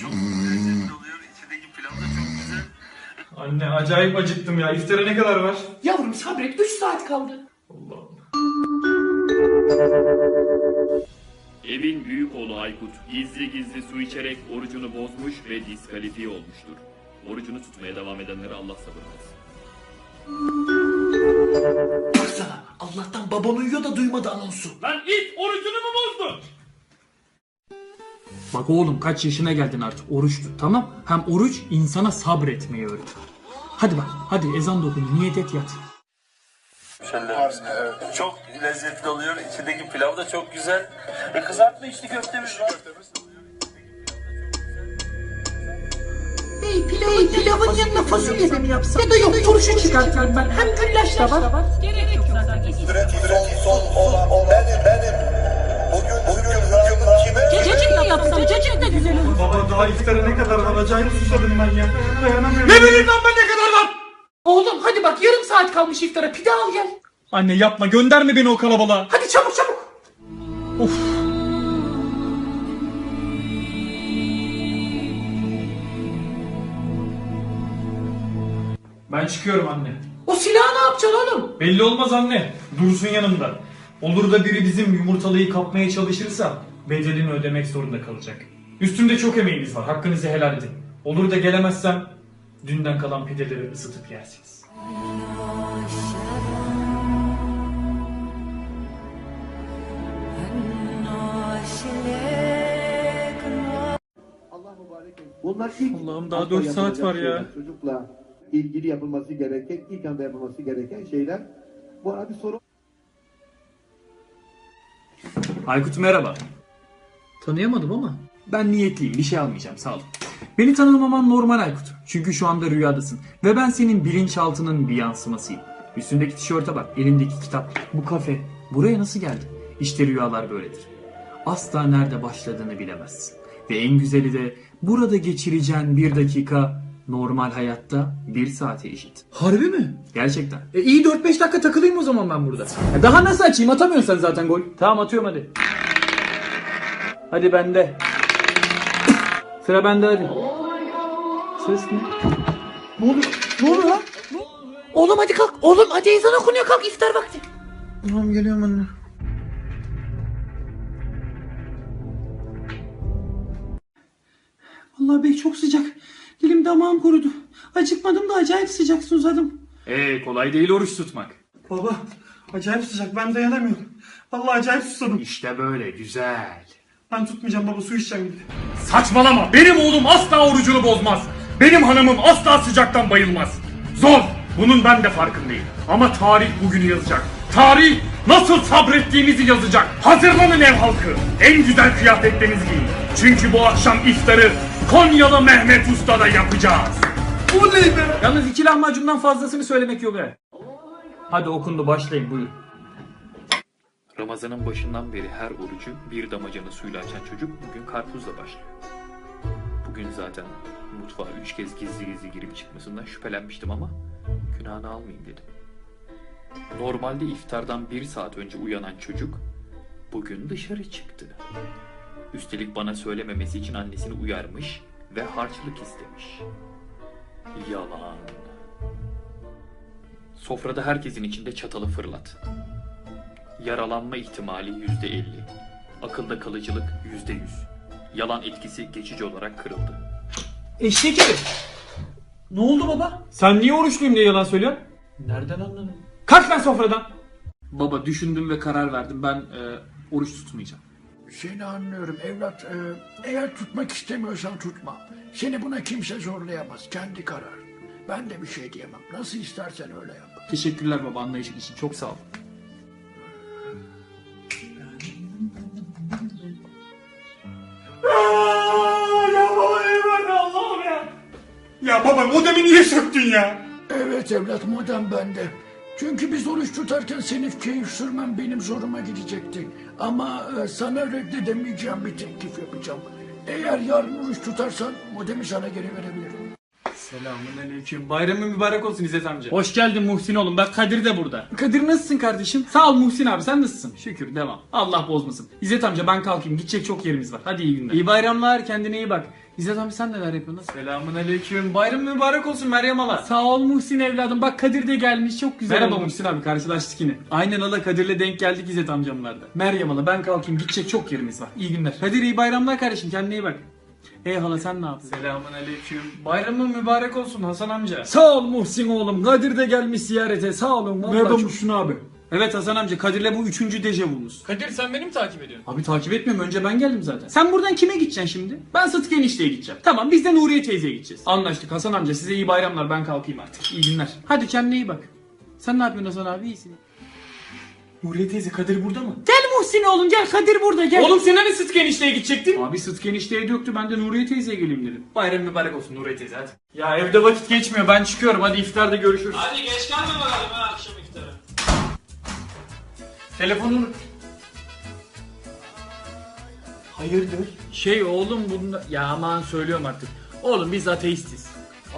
Çok lezzetli oluyor. İçindeki pilav da çok güzel. Anne acayip acıktım ya. İftara ne kadar var? Yavrum sabret 3 saat kaldı. Allah'ım. Evin büyük oğlu Aykut gizli gizli su içerek orucunu bozmuş ve diskalifiye olmuştur. Orucunu tutmaya devam edenlere Allah sabır versin. Baksana Allah'tan baban uyuyor da duymadı anonsu. Lan it Bak oğlum kaç yaşına geldin artık oruç tut tamam. Hem oruç insana sabretmeyi öğretir. Hadi bak hadi ezan da okun niyet et yat. Şöyle çok lezzetli oluyor. İçindeki pilav da çok güzel. E kızartma içli köftemiz var. Bey pilavın, pilavın yanına fasulye de mi yapsam? Ya da yok turşu çıkartıyorum ben. Hem güllaç da var. Gerek yok zaten. son olan o benim benim. Kime? Cacık da yapsam cacık da güzel olur. Baba daha iftara ne kadar var? Acayip susadım ben ya. Dayanamıyorum. Ne bileyim lan ben ne kadar var? Oğlum hadi bak yarım saat kalmış iftara pide al gel. Anne yapma gönderme beni o kalabalığa. Hadi çabuk çabuk. Ben çıkıyorum anne. O silahı ne yapacaksın oğlum? Belli olmaz anne. Dursun yanımda. Olur da biri bizim yumurtalıyı kapmaya çalışırsa bedelini ödemek zorunda kalacak. Üstümde çok emeğiniz var. Hakkınızı helal edin. Olur da gelemezsem dünden kalan pideleri ısıtıp yersiniz. Bunlar ilk Allah'ım daha anda dört saat yapılacak var ya. şeyler. Çocukla ilgili yapılması gereken, ilk anda yapılması gereken şeyler. Bu arada bir soru Aykut merhaba. Tanıyamadım ama ben niyetliyim bir şey almayacağım sağ ol. Beni tanımaman normal Aykut. Çünkü şu anda rüyadasın. Ve ben senin bilinçaltının bir yansımasıyım. Üstündeki tişörte bak, elindeki kitap, bu kafe. Buraya nasıl geldin? İşte rüyalar böyledir. Asla nerede başladığını bilemezsin. Ve en güzeli de burada geçireceğin bir dakika normal hayatta bir saate eşit. Harbi mi? Gerçekten. E iyi 4-5 dakika takılayım o zaman ben burada. E daha nasıl açayım? Atamıyorsun sen zaten gol. Tamam atıyorum hadi. Hadi bende. Sıra bende hadi. Ses ne? Ne oluyor? Ne oluyor lan? Oğlum hadi kalk. Oğlum hadi ezan okunuyor kalk iftar vakti. Tamam geliyorum anne. Vallahi bey çok sıcak. Dilim damağım kurudu. Acıkmadım da acayip sıcak susadım. Ee kolay değil oruç tutmak. Baba acayip sıcak ben dayanamıyorum. Vallahi acayip susadım. İşte böyle güzel. Ben tutmayacağım baba su içeceğim gidip. Saçmalama benim oğlum asla orucunu bozmaz. Benim hanımım asla sıcaktan bayılmaz. Zor bunun ben de farkındayım. Ama tarih bugünü yazacak. Tarih nasıl sabrettiğimizi yazacak. Hazırlanın ev halkı. En güzel kıyafetlerinizi giyin. Çünkü bu akşam iftarı Konyalı Mehmet Usta'da yapacağız. Yalnız iki lahmacundan fazlasını söylemek yok he. Hadi okundu başlayın buyurun. Ramazanın başından beri her orucu bir damacana suyla açan çocuk bugün karpuzla başlıyor. Bugün zaten mutfağa üç kez gizli gizli girip çıkmasından şüphelenmiştim ama günahını almayayım dedim. Normalde iftardan bir saat önce uyanan çocuk bugün dışarı çıktı. Üstelik bana söylememesi için annesini uyarmış ve harçlık istemiş. Yalan. Sofrada herkesin içinde çatalı fırlat. Yaralanma ihtimali yüzde elli. Akılda kalıcılık yüzde yüz. Yalan etkisi geçici olarak kırıldı. Eşek herif. Ne oldu baba? Sen niye oruçluyum diye yalan söylüyorsun? Nereden anladın? Kalk lan sofradan. Baba düşündüm ve karar verdim. Ben e, oruç tutmayacağım. Seni anlıyorum evlat. Ee, eğer tutmak istemiyorsan tutma. Seni buna kimse zorlayamaz. Kendi karar. Ben de bir şey diyemem. Nasıl istersen öyle yap. Teşekkürler baba anlayışın için. Çok sağ ol. Baba modemi niye söktün ya? Evet evlat modem bende. Çünkü biz oruç tutarken senin keyif sürmen benim zoruma gidecekti. Ama e, sana reddedemeyeceğim bir teklif yapacağım. Eğer yarın oruç tutarsan modemi sana geri verebilirim. Selamünaleyküm. Bayramın mübarek olsun İzzet amca. Hoş geldin Muhsin oğlum. Bak Kadir de burada. Kadir nasılsın kardeşim? Sağ ol Muhsin abi sen nasılsın? Şükür devam. Allah bozmasın. İzzet amca ben kalkayım gidecek çok yerimiz var. Hadi iyi günler. İyi bayramlar kendine iyi bak. İzzet amca sen neler yapıyorsun? Selamun aleyküm. Bayram mübarek olsun Meryem Ala. Sağ ol Muhsin evladım. Bak Kadir de gelmiş çok güzel. Merhaba Muhsin abi karşılaştık yine. Aynen Ala Kadir'le denk geldik İzzet amcamlarda. Meryem Ala ben kalkayım gidecek çok yerimiz var. İyi günler. Kadir iyi bayramlar kardeşim kendine iyi bak. Ey hala sen ne yaptın? Selamun aleyküm. Bayramın mübarek olsun Hasan amca. Sağ ol Muhsin oğlum. Kadir de gelmiş ziyarete. Sağ olun. Merhaba Muhsin abi. Evet Hasan amca Kadir'le bu üçüncü dejavumuz. Kadir sen beni mi takip ediyorsun? Abi takip etmiyorum. Önce ben geldim zaten. Sen buradan kime gideceksin şimdi? Ben Sıtık enişteye gideceğim. Tamam biz de Nuriye teyzeye gideceğiz. Anlaştık Hasan amca. Size iyi bayramlar. Ben kalkayım artık. İyi günler. Hadi kendine iyi bak. Sen ne yapıyorsun Hasan abi? İyisin. Nuriye teyze Kadir burada mı? Gel Muhsin oğlum gel Kadir burada gel. Oğlum sen hani Sıtkı enişteye gidecektin? Abi Sıtık enişteye döktü. Ben de Nuriye teyzeye geleyim dedim. Bayram mübarek olsun Nuriye teyze hadi. Ya evde vakit geçmiyor. Ben çıkıyorum. Hadi iftarda görüşürüz. Hadi geç kalma bakalım ha akşam iftara. Telefonunu... Hayırdır? Şey oğlum bunda... Ya aman söylüyorum artık. Oğlum biz ateistiz.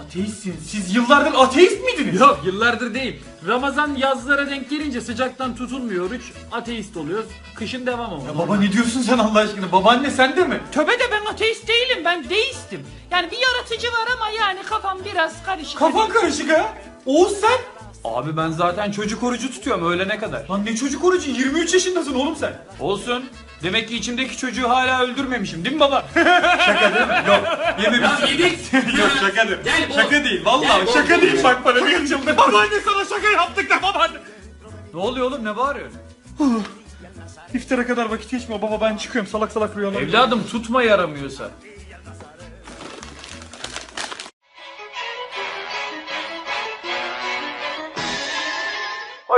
Ateistsin. Siz yıllardır ateist miydiniz? Yok yıllardır değil. Ramazan yazlara denk gelince sıcaktan tutulmuyor oruç. Ateist oluyoruz. Kışın devam ama. Ya baba ne diyorsun sen Allah aşkına? Babaanne sen de mi? Töbe de ben ateist değilim ben deistim. Yani bir yaratıcı var ama yani kafam biraz karışık. Kafan karışık ha. Oğuz sen? Abi ben zaten çocuk orucu tutuyorum öğlene kadar. Lan ne çocuk orucu 23 yaşındasın oğlum sen. Olsun. Demek ki içimdeki çocuğu hala öldürmemişim değil mi baba? Şaka değil mi? Yok. Yememişsin. Yok şaka değil. Şaka değil. Vallahi şaka değil. Bak bana bir açıldı. Babaanne sana şaka yaptık da babaanne. ne oluyor oğlum ne bağırıyorsun? İftara kadar vakit geçmiyor baba ben çıkıyorum salak salak rüyalar. Evladım tutma yaramıyorsa.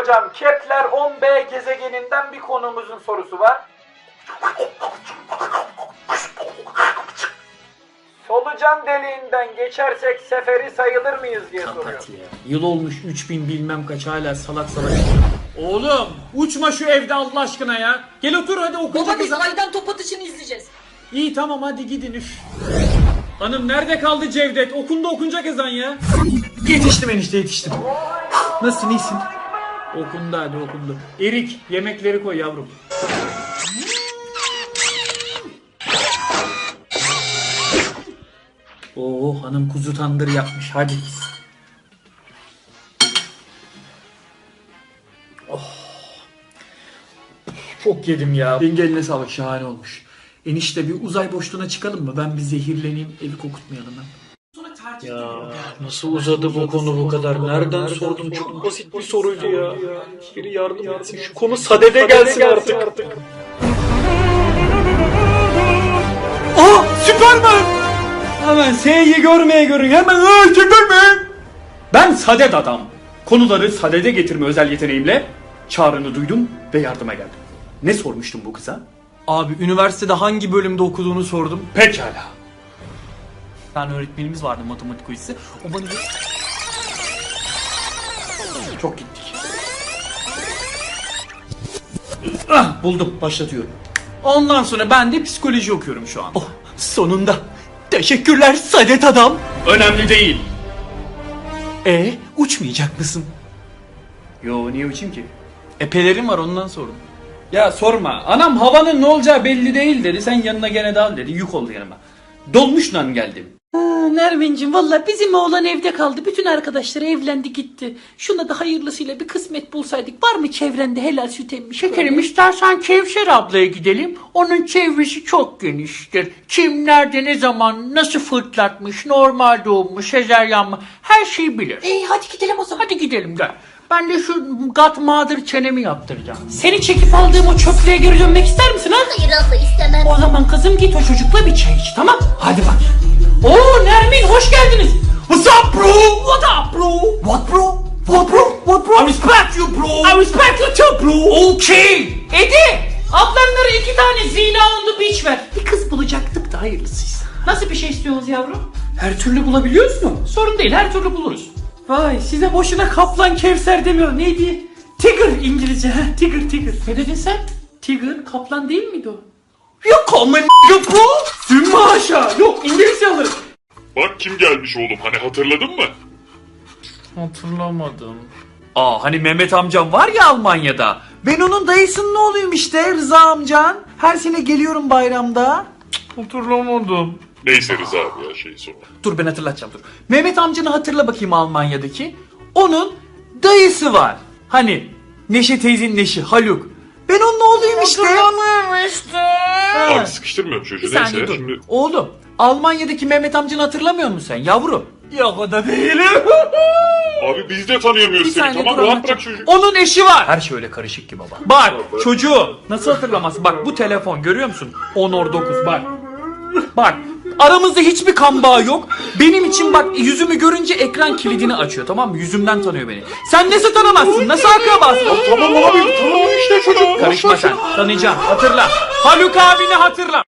Hocam Kepler 10b gezegeninden bir konumuzun sorusu var. Solucan deliğinden geçersek seferi sayılır mıyız diye soruyor. Yıl olmuş 3000 bilmem kaç hala salak salak. Oğlum uçma şu evde Allah aşkına ya. Gel otur hadi okunacak Baba biz aydan top atışını izleyeceğiz. İyi tamam hadi gidin üf. Hanım nerede kaldı Cevdet? Okunda okunacak ezan ya. Yetiştim enişte yetiştim. Nasılsın iyisin? Okundu hadi okundu. Erik yemekleri koy yavrum. Oo hanım kuzu tandır yapmış hadi. Oh. Çok yedim ya. Yenge eline sağlık şahane olmuş. Enişte bir uzay boşluğuna çıkalım mı? Ben bir zehirleneyim evi kokutmayalım ha. Ya nasıl uzadı bu konu bu kadar? Nereden sordum? Çok basit bir soruydu ya. Biri yardım etsin. Şu konu sadede gelsin artık. Aa Süpermen! Hemen S'yi görmeye görün hemen aa Süpermen! Ben sadet adam. Konuları sadede getirme özel yeteneğimle çağrını duydum ve yardıma geldim. Ne sormuştum bu kıza? Abi üniversitede hangi bölümde okuduğunu sordum. Pekala. Tane öğretmenimiz vardı matematik hocası. O bana Çok gittik. Ah, buldum. Başlatıyorum. Ondan sonra ben de psikoloji okuyorum şu an. Oh sonunda. Teşekkürler Sadet adam. Önemli değil. E uçmayacak mısın? Yo niye uçayım ki? E pelerin var ondan sordum. Ya sorma. Anam havanın ne olacağı belli değil dedi. Sen yanına gene dal dedi. Yük oldu yanıma. Dolmuşla geldim. Nermin'cim valla bizim oğlan evde kaldı. Bütün arkadaşları evlendi gitti. Şuna da hayırlısıyla bir kısmet bulsaydık. Var mı çevrende helal süt emmiş? Şekerim istersen Kevser ablaya gidelim. Onun çevresi çok geniştir. Kim nerede ne zaman nasıl fırtlatmış, normal doğum mu, sezeryan mı her şeyi bilir. İyi hadi gidelim o zaman. Hadi gidelim gel. Ben de şu gat mağdır çenemi yaptıracağım. Seni çekip aldığım o çöplüğe geri dönmek ister misin ha? Hayır abla istemem. O zaman kızım git o çocukla bir çay iç tamam? Hadi bak. Oo Nermin hoş geldiniz. What's up bro? What up bro? What bro? What bro? What bro? I respect you bro. I respect you too bro. Okay. Edi. Ablanlara iki tane zina oldu biç ver. Bir kız bulacaktık da hayırlısıysa. Nasıl bir şey istiyorsunuz yavrum? Her türlü bulabiliyoruz mu? Sorun değil her türlü buluruz. Vay size boşuna kaplan kevser demiyor. Neydi? Tiger İngilizce. Tiger tiger. Ne dedin sen? Tiger kaplan değil miydi o? You call nigga bro? Sümme aşağı. Yok İngilizce alırım. Bak kim gelmiş oğlum hani hatırladın mı? Hatırlamadım. Aa hani Mehmet amcam var ya Almanya'da. Ben onun dayısının oğluyum işte Rıza amcan. Her sene geliyorum bayramda. Hatırlamadım. Neyse Rıza abi ya şeyi sonra. Dur ben hatırlatacağım dur. Mehmet amcanı hatırla bakayım Almanya'daki. Onun dayısı var. Hani Neşe teyzenin eşi Haluk. Ben onun oğluyum işte. Abi sıkıştırmıyorum çocuğu Bir neyse saniye ya dur. şimdi. Oğlum Almanya'daki Mehmet amcanı hatırlamıyor musun sen yavrum? Yok o da değilim. Abi biz de tanıyamıyoruz seni tamam dur rahat bırak çocuğu. Onun eşi var. Her şey öyle karışık ki baba. Bak çocuğu nasıl hatırlamaz? Bak bu telefon görüyor musun? Honor 9 bak. Bak aramızda hiçbir kan bağı yok. Benim için bak yüzümü görünce ekran kilidini açıyor tamam mı? Yüzümden tanıyor beni. Sen nasıl tanımazsın? Nasıl akrabasın? Tamam abi tamam işte çocuk. Karışma sen. Tanıyacağım. Hatırla. Haluk abini hatırla.